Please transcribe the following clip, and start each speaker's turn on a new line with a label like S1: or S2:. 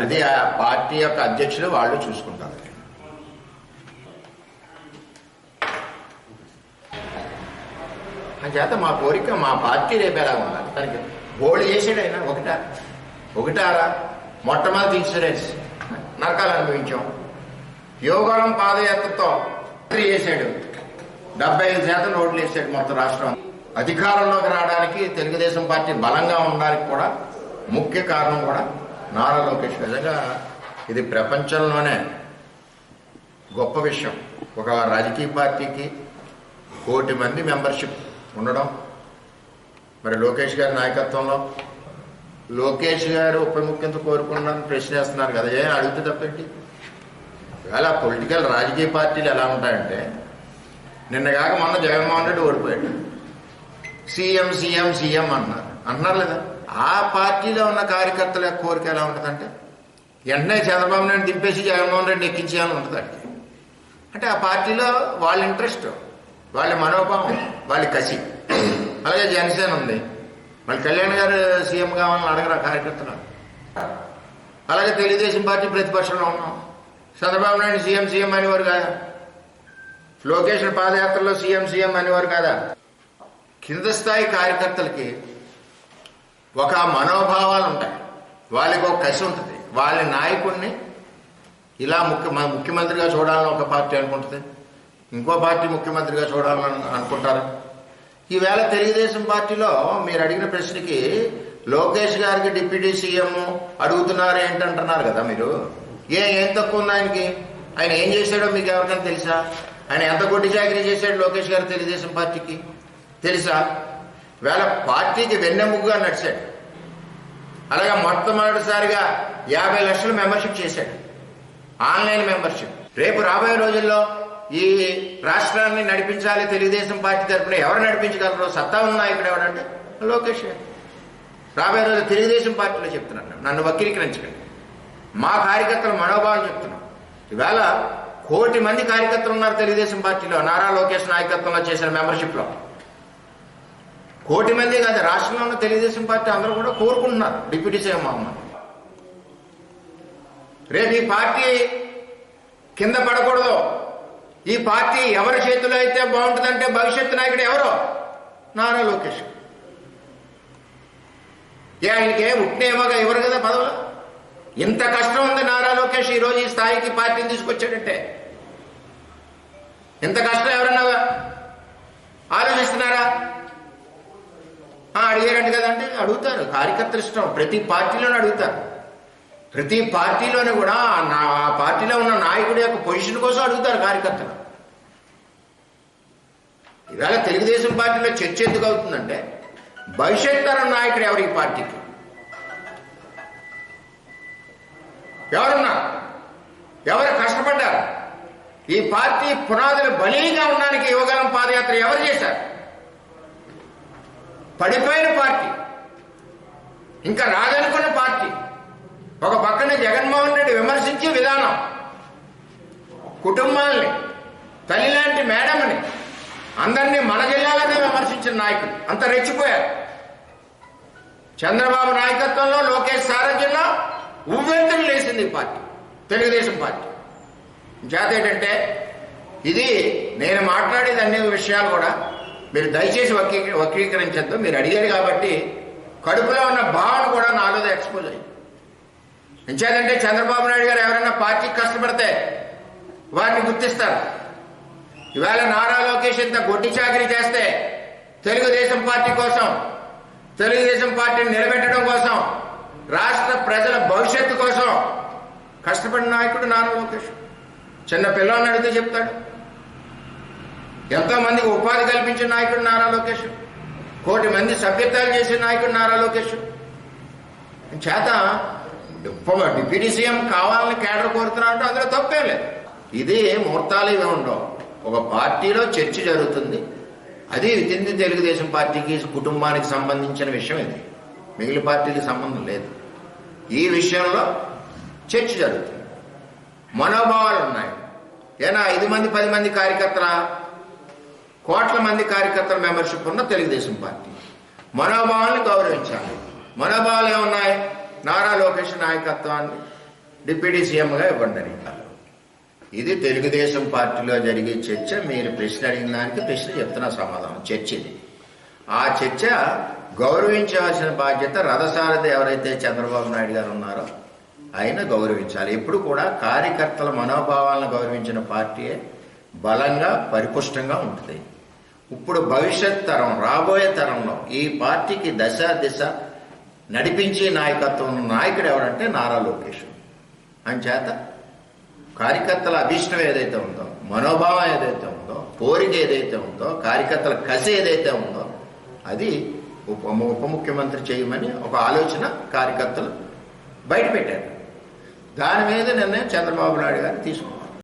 S1: అది ఆ పార్టీ యొక్క అధ్యక్షులు వాళ్ళు చూసుకుంటారు. చేత మా కోరిక మా పార్టీ రేపు ఎలా ఉండాలి? తనకి గోల్డ్ చేసాడు ఆయన ఒకటా? ఒకటారా మొట్టమొదటి ఇన్సూరెన్స్ నరకాలు అనుభవించాం. యోగవరం పాదయాత్రతో చేశాడు డెబ్బై ఐదు శాతం ఓట్లు వేసాడు మొత్తం రాష్ట్రం. అధికారంలోకి రావడానికి తెలుగుదేశం పార్టీ బలంగా ఉండడానికి కూడా ముఖ్య కారణం కూడా నారా లోకేష్. నిజంగా ఇది ప్రపంచంలోనే గొప్ప విషయం. ఒక రాజకీయ పార్టీకి కోటి మంది మెంబర్షిప్ ఉండడం. మరి లోకేష్ గారి నాయకత్వంలో లోకేష్ గారు ఉప ముఖ్యంతో కోరుకున్నారని ప్రశ్నేస్తున్నారు కదా ఏ అడిగితే తప్పేంటి ఇవాళ పొలిటికల్ రాజకీయ పార్టీలు ఎలా ఉంటాయంటే నిన్నగాక మొన్న జగన్మోహన్ రెడ్డి ఓడిపోయాడు. సీఎం సీఎం సీఎం అన్నారు అన్నారు లేదా? ఆ పార్టీలో ఉన్న కార్యకర్తల యొక్క కోరిక ఎలా ఉంటుందంటే వెంటనే చంద్రబాబు నాయుడు దింపేసి జగన్మోహన్ రెడ్డి ఎక్కించేయాలని ఉంటుందండి. అంటే ఆ పార్టీలో వాళ్ళ ఇంట్రెస్ట్ వాళ్ళ మనోభావం వాళ్ళ కసి. అలాగే జనసేన ఉంది. మళ్ళీ కళ్యాణ్ గారు సీఎం కావాలని అడగరా కార్యకర్తలు? అలాగే తెలుగుదేశం పార్టీ ప్రతిపక్షంలో ఉన్నాం. చంద్రబాబు నాయుడు సీఎం సీఎం అనేవారు కాదా? లోకేష్ పాదయాత్రలో సీఎం సీఎం అనేవారు కాదా? కింద స్థాయి కార్యకర్తలకి ఒక మనోభావాలు ఉంటాయి. వాళ్ళకి ఒక కసి ఉంటుంది. వాళ్ళ నాయకుడిని ఇలా ముఖ్య ముఖ్యమంత్రిగా చూడాలని ఒక పార్టీ అనుకుంటుంది. ఇంకో పార్టీ ముఖ్యమంత్రిగా చూడాలని అనుకుంటారు. ఈవేళ తెలుగుదేశం పార్టీలో మీరు అడిగిన ప్రశ్నకి లోకేష్ గారికి డిప్యూటీ సీఎం అడుగుతున్నారు ఏంటంటున్నారు కదా మీరు? ఏ ఏం తక్కువ ఉంది ఆయనకి? ఆయన ఏం చేశాడో మీకు ఎవరికైనా తెలుసా? ఆయన ఎంత కొట్టి చాకరీ చేశాడు లోకేష్ గారు తెలుగుదేశం పార్టీకి? తెలుసా? వేళ పార్టీకి వెన్నెముగ్గుగా నడిచాడు. అలాగే మొట్టమొదటిసారిగా యాభై లక్షల మెంబర్షిప్ చేశాడు. Online membership. రేపు రాబోయే రోజుల్లో ఈ రాష్ట్రాన్ని నడిపించాలి తెలుగుదేశం పార్టీ తరఫున ఎవరు నడిపించగలరు సత్తా ఉన్న నాయకుడు ఎవరంటే లోకేష్ రాబోయే రోజు తెలుగుదేశం పార్టీలో చెప్తున్నాను. నన్ను వక్రీకరించకండి. మా కార్యకర్తల మనోభావం చెప్తున్నాం ఈవేళ కోటి మంది కార్యకర్తలు ఉన్నారు తెలుగుదేశం పార్టీలో. నారా లోకేష్ నాయకత్వంలో చేసిన మెంబర్షిప్లో. కోటి మంది కాదు రాష్ట్రంలో ఉన్న తెలుగుదేశం పార్టీ అందరూ కూడా కోరుకుంటున్నారు డిప్యూటీ సీఎం అమ్మని రేపు ఈ పార్టీ కింద పడకూడదు. ఈ పార్టీ ఎవరి చేతిలో అయితే బాగుంటుందంటే భవిష్యత్ నాయకుడు ఎవరో? నారా లోకేష్. ఏ ఆయనకి ఏ ఉట్నేమోగా ఇవ్వరు కదా పదవులు? ఇంత కష్టం ఉంది నారా లోకేష్ ఈ రోజు ఈ స్థాయికి పార్టీని తీసుకొచ్చాడంటే. ఇంత కష్టం ఎవరన్నా ఆలోచిస్తున్నారా ఆ, కదంటే అడుగుతారు. కార్యకర్తలు ఇష్టం. ప్రతి పార్టీలోనే అడుగుతారు. ప్రతి పార్టీలోనే కూడా ఆ నా ఆ పార్టీలో ఉన్న నాయకుడి యొక్క పొజిషన్ కోసం అడుగుతారు కార్యకర్తలు. ఇవాళ తెలుగుదేశం పార్టీలో చర్చ ఎందుకు అవుతుందంటే భవిష్యత్ తరం నాయకుడు ఎవరు ఈ పార్టీకి? ఎవరున్నా? ఎవరు కష్టపడ్డారు? ఈ పార్టీ పునాదులు బలీగా ఉండడానికి యువగలం పాదయాత్ర ఎవరు చేశారు? పడిపోయిన పార్టీ. ఇంకా రాదనుకున్న పార్టీ. ఒక పక్కన జగన్మోహన్ రెడ్డి విమర్శించే విధానం. కుటుంబాల్ని తల్లి లాంటి మేడంని అందరినీ మన జిల్లాలోనే విమర్శించిన నాయకులు. అంత రెచ్చిపోయారు. చంద్రబాబు నాయకత్వంలో లోకేష్ సారథ్యంలో ఉవ్వెంతులు లేసింది ఈ పార్టీ. తెలుగుదేశం పార్టీ. చేత ఏంటంటే ఇది నేను మాట్లాడేది అన్ని విషయాలు కూడా మీరు దయచేసి వక్రీ వక్రీకరించద్దు. మీరు అడిగారు కాబట్టి కడుపులో ఉన్న భావన కూడా నాలో ఎక్స్పోజ్ అయింది. ఎంచేదంటే చంద్రబాబు నాయుడు గారు ఎవరైనా పార్టీకి కష్టపడితే వారిని గుర్తిస్తారు. ఇవాళ నారా లోకేష్ ఇంత గొడ్డి చాకరీ చేస్తే తెలుగుదేశం పార్టీ కోసం తెలుగుదేశం పార్టీని నిలబెట్టడం కోసం రాష్ట్ర ప్రజల భవిష్యత్తు కోసం కష్టపడిన నాయకుడు నారా లోకేష్. చిన్న పిల్లల్ని అడిగితే చెప్తాడు. ఎంతో మందికి ఉపాధి కల్పించిన నాయకుడు నారా లోకేష్. కోటి మంది సభ్యత్వాలు చేసిన నాయకుడు నారా లోకేష్. చేత డిప్యూటీ సీఎం కావాలని కేడర్ కోరుతున్నా అందులో తప్పేం లేదు. ఇది ముహూర్తాలు ఇవి ఉండవు. ఒక పార్టీలో చర్చ జరుగుతుంది. అది వితింది తెలుగుదేశం పార్టీకి కుటుంబానికి సంబంధించిన విషయం ఇది. మిగిలిన పార్టీకి సంబంధం లేదు. ఈ విషయంలో చర్చ జరుగుతుంది. మనోభావాలు ఉన్నాయి. ఏనా ఐదు మంది పది మంది కార్యకర్తల? కోట్ల మంది కార్యకర్తల మెంబర్షిప్ ఉన్న తెలుగుదేశం పార్టీ. మనోభావాలను గౌరవించాలి. మనోభావాలు ఏమున్నాయి? నారా లోకేష్ నాయకత్వాన్ని డిప్యూటీ సీఎంగా ఇవ్వండి ఇది తెలుగుదేశం పార్టీలో జరిగే చర్చ. మీరు ప్రశ్న అడిగిన దానికి ప్రశ్న చెప్తున్నా సమాధానం చర్చ ఇది ఆ చర్చ గౌరవించవలసిన బాధ్యత రథసారథి ఎవరైతే చంద్రబాబు నాయుడు గారు ఉన్నారో ఆయన గౌరవించాలి. ఎప్పుడు కూడా కార్యకర్తల మనోభావాలను గౌరవించిన పార్టీయే బలంగా పరిపుష్టంగా ఉంటుంది ఇప్పుడు భవిష్యత్ తరం రాబోయే తరంలో ఈ పార్టీకి దశ దిశ నడిపించే నాయకత్వం నాయకుడు ఎవరంటే నారా లోకేష్. చేత కార్యకర్తల అభిష్టం ఏదైతే ఉందో మనోభావం ఏదైతే ఉందో కోరిక ఏదైతే ఉందో కార్యకర్తల కసి ఏదైతే ఉందో అది ఉప ఉప ముఖ్యమంత్రి చేయమని ఒక ఆలోచన కార్యకర్తలు బయట పెట్టారు దాని మీద నిర్ణయం చంద్రబాబు నాయుడు గారు తీసుకున్నారు.